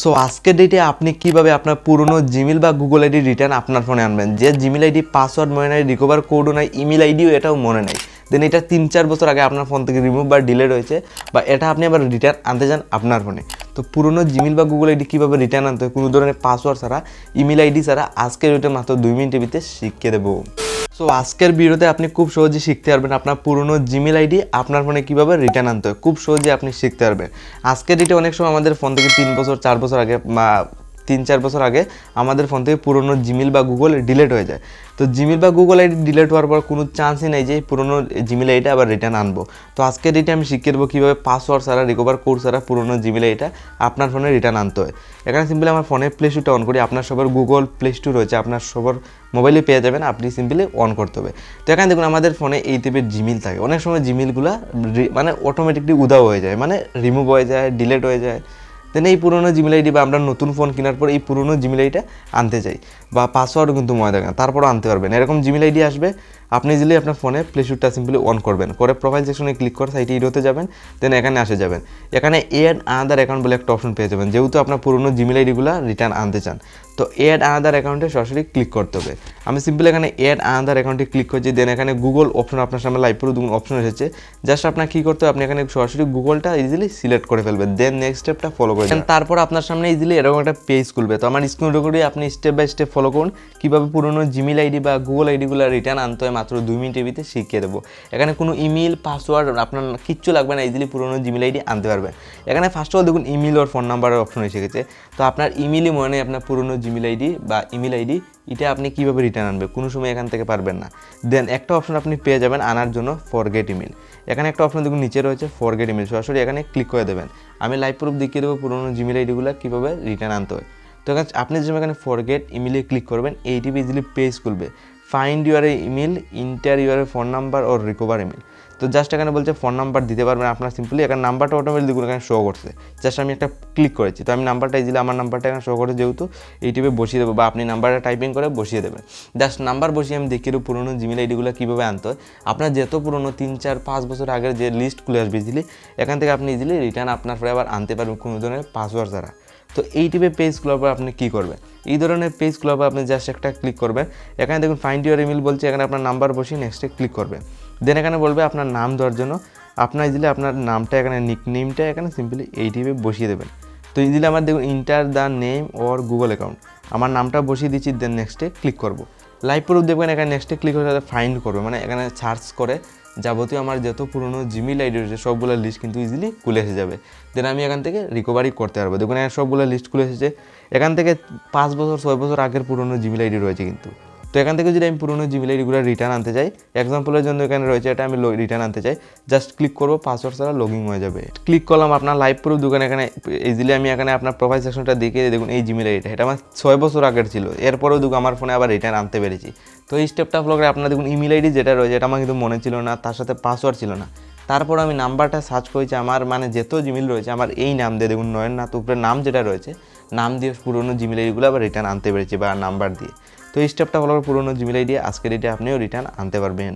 So আজকের ডেটে আপনি কীভাবে আপনার পুরনো জিমেল বা গুগল আইডি রিটার্ন আপনার ফোনে আনবেন? যে জিমেল আইডি পাসওয়ার্ড মনে নাই রিকভার কোডও নাই ইমেল আইডিও এটাও মনে নাই। দেন এটা তিন চার বছর আগে আপনার ফোন থেকে রিমুভ বা ডিলেট হয়েছে, বা এটা আপনি আবার রিটার্ন আনতে চান আপনার ফোনে তো পুরনো জিমেল বা গুগল আইডি কীভাবে রিটার্ন আনতে হয়? কোনো ধরনের পাসওয়ার্ড ছাড়া ইমেল আইডি ছাড়া আজকের ওইটা মাত্র দুই মিনিটের ভিতরে শিখিয়ে দেবো। সো আজকের ভিডিওতে আপনি খুব সহজে শিখতে পারবেন আপনার পুরনো জিমেল আইডি আপনার ফোনে কীভাবে রিটার্ন আনতে হয়। খুব সহজে আপনি শিখতে পারবেন। আজকের ডেটে অনেক সময় আমাদের ফোন থেকে তিন বছর, চার বছর আগে তিন চার বছর আগে আমাদের ফোন থেকে পুরনো জিমেল বা গুগল ডিলেট হয়ে যায়। তো জিমেল বা গুগল আইডি ডিলেট হওয়ার পর কোনো চান্সই নেই যে পুরনো জিমেল আইডিটা আবার রিটার্ন আনব। তো আজকের ডেটে আমি শিখিয়ে দেবো কীভাবে পাসওয়ার্ড ছাড়া রিকভার কোড ছাড়া পুরনো জিমেল আইডিটা আপনার ফোনে রিটার্ন আনতে হয়। এখানে সিম্পলি আমার ফোনে প্লে স্টোরটা অন করি। আপনার সবার গুগল প্লে স্টোর রয়েছে, আপনার সবার মোবাইলে পেয়ে যাবেন, আপনি সিম্পলি অন করতে হবে। তো এখানে দেখুন, আমাদের ফোনে এই টাইপের জিমেল থাকে। অনেক সময় জিমেলগুলো মানে অটোমেটিকলি উদাও হয়ে যায় মানে রিমুভ হয়ে যায় ডিলেট হয়ে যায়। দেন এই পুরনো জিমেল আইডি বা আমরা নতুন ফোন কেনার পর এই পুরনো জিমেল আইডিটা আনতে চাই। বা পাসওয়ার্ডও কিন্তু মনে থাকে না, তারপরও আনতে পারবেন। এরকম জিমেল আইডি আসবে, আপনি দিলে আপনার ফোনে প্লে সিম্পলি অন করবেন। করে প্রোফাইল সেকশনে ক্লিক করে সাইটে ইডোতে যাবেন দেন এখানে আসে যাবেন। এখানে এ অ্যান্ড আদার অ্যাকাউন্ট বলে একটা অপশন পেয়ে যাবেন, যেহেতু আপনার পুরনো জিমেল আইডিগুলো রিটার্ন আনতে চান। তো এড আনাদার অ্যাকাউন্টে সরাসরি ক্লিক করতে হবে। আমি সিম্পল এখানে এড আনাদার অ্যাকাউন্টে ক্লিক করছি দেন এখানে গুগল অপশন আপনার সামনে লাইভ পুরো অপশন এসেছে। জাস্ট আপনার কী করতে হবে আপনি এখানে সরাসরি গুগলটা ইজিলি সিলেক্ট করে ফেলবেন দেন নেক্সট স্টেপটা ফলো করে দেন তারপর আপনার সামনে ইজিলি এরকম একটা পেজ খুলবে। তো আমার স্ক্রিন রেকর্ডে আপনি স্টেপ বাই স্টেপ ফলো করুন। কীভাবে পুরনো জিমেল আইডি বা গুগল আইডিগুলো রিটার্ন আনতে হয় মাত্র দুই মিনিটের ভিতরে শিখিয়ে দেবো। এখানে কোনো ইমেল পাসওয়ার্ড আপনার কিচ্ছু লাগবে না ইজিলি পুরনো জিমেল আইডি আনতে পারবেন। এখানে ফার্স্ট অফ অল দেখুন ইমেল ওর ফোন নাম্বারের অপশন এসে গেছে। তো আপনার ইমেলই মনে আপনার পুরোনো জিমেল আইডি বা ইমেল আইডি এটা আপনি কীভাবে রিটার্ন আনবে? কোনো সময় এখান থেকে পারবেন না। দেন একটা অপশন আপনি পেয়ে যাবেন আনার জন্য ফরগেট ইমেল এখানে একটা অপশন দেখুন, নিচে রয়েছে ফরগেট ইমেল সরাসরি এখানে ক্লিক করে দেবেন। আমি লাইভ প্রুফ দেখিয়ে দেবো পুরোনো জিমেল আইডিগুলো কীভাবে রিটার্ন আনতে হয়। তো আপনি যেমন এখানে ফরগেট ইমেলে ক্লিক করবেন এইটিপি ইজিলি পেজ খুলবে find your email enter your phone number or recover email তো জাস্ট এখানে বলছে ফোন নাম্বার দিতে পারবেন আপনার সিম্পলি এখানে নাম্বারটা অটোমেটিক দেখুন, এখানে শো করছে। জাস্ট আমি একটা ক্লিক করেছি, তো আমি নাম্বারটা দিলে আমার নাম্বারটা এখানে শো করে যেহেতু এইটিপে বসিয়ে দেবো বা আপনি নাম্বারটা টাইপিং করে বসিয়ে দেবেন। জাস্ট নাম্বার বসিয়ে আমি দেবো পুরোনো জিমেল আইডিগুলো কীভাবে আনতে হয়। আপনার যেত পুরোনো, তিন, চার, পাঁচ বছর আগের যে লিস্ট খুলে আসবে ইজিলি এখান থেকে আপনি ইজিলি রিটার্ন আপনার পরে আবার আনতে পারবেন কোনো ধরনের পাসওয়ার্ড ছাড়া তো এই টাইপের পেজগুলোর পর আপনি কী করবেন? এই ধরনের পেজগুলোর পর আপনি জাস্ট একটা ক্লিক করবেন। এখানে দেখুন ফাইন্ড ইউর ইমেল বলছে, এখানে আপনার নাম্বার বসিয়ে নেক্সটে ক্লিক করবেন। দেন এখানে বলবে আপনার নাম দেওয়ার জন্য, আপনার দিলে আপনার নামটা, এখানে নিক নেমটা এখানে সিম্পলি এই টাইপে বসিয়ে দেবেন। তো ইজিলি আমার দেখুন enter the name or Google account আমার নামটা বসিয়ে দিচ্ছি দেন নেক্সটে ক্লিক করব। লাইভ প্রুফ দেখবেন, এখানে নেক্সটে ক্লিক করে ফাইন্ড করবে মানে এখানে সার্চ করে যাবতীয় আমার যত পুরনো জিমেল আইডি রয়েছে, সবগুলো লিস্ট কিন্তু ইজিলি খুলে এসে যাবে। দেন আমি এখান থেকে রিকভারি করতে পারব। দেখুন সবগুলো লিস্ট খুলে এসেছে। এখান থেকে পাঁচ বছর, ছয় বছর আগের পুরনো জিমেল আইডি রয়েছে কিন্তু। তো এখান থেকে যদি আমি পুরনো জিমেল আইডিগুলো রিটার্ন আনতে চাই এক্সাম্পলের জন্য এখানে রয়েছে, এটা আমি রিটার্ন আনতে চাই। জাস্ট ক্লিক করব পাসওয়ার্ড ছাড়া লগিং হয়ে যাবে। ক্লিক করলাম আপনার লাইভ প্রুফ দোকান এখানে ইজিলি আমি এখানে আপনার প্রোফাইল সেকশনটা দেখে দেখুন, এই জিমেল আইডিটা, এটা আমার ছয় বছর আগের ছিল। এরপরেও দেখুন, আমার ফোনে আবার রিটার্ন আনতে পেরেছি। তো এই স্টেপটা ফলো করে আপনার দেখুন ইমেল আইডি যেটা রয়েছে, এটা আমার কিন্তু মনে ছিল না, তার সাথে পাসওয়ার্ড ছিল না। তারপর আমি নাম্বারটা সার্চ করেছি, আমার মানে যেত জিমেল রয়েছে, আমার এই নাম দিয়ে দেখুন নয়ননাথ উপরে নাম যেটা রয়েছে, নাম দিয়ে পুরোনো জিমেল আইডিগুলো আবার রিটার্ন আনতে পেরেছি বা নাম্বার দিয়ে। তো এই স্টেপটা ফলো করে পুরোনো জিমেল আইডি আজকের ডেটে আপনিও রিটার্ন আনতে পারবেন।